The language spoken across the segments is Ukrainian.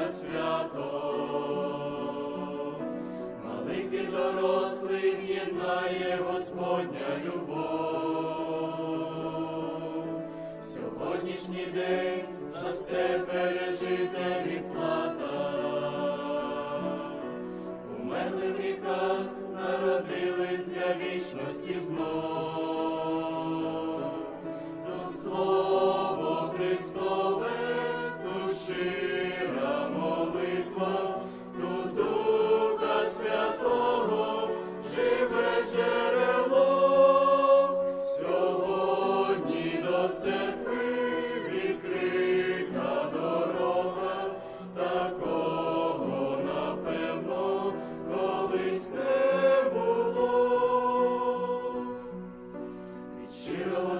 на свято, малих і дорослих єднає Господня любов. Сьогоднішній день за все пережите відплата. Умерли в ріках, народились для вічності знов.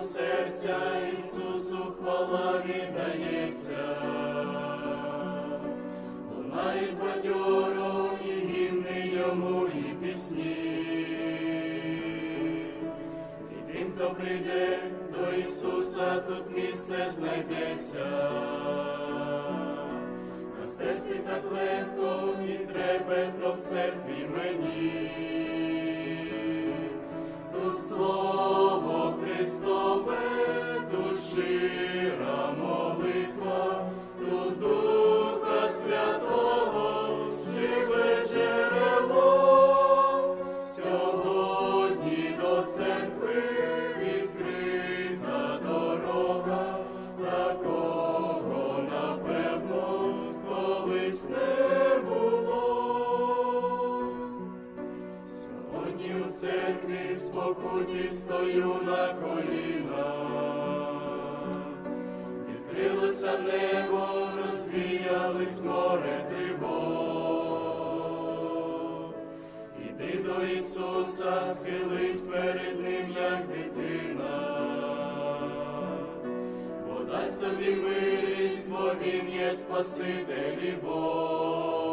Серця Ісусу хвала віддається, лунають бадьоро і гімни йому, і пісні. І тим, хто прийде до Ісуса, тут місце знайдеться. На серці так легко і трепетно в церкві мені. Колись не. Сьогодні у церкві спокуті стою на коліна, відкрилося небо, розвіялись море тривог. Іди до Ісуса, схились перед Ним, як дитина, бо дасть тобі милість, бо Він є Спаситель і Бог.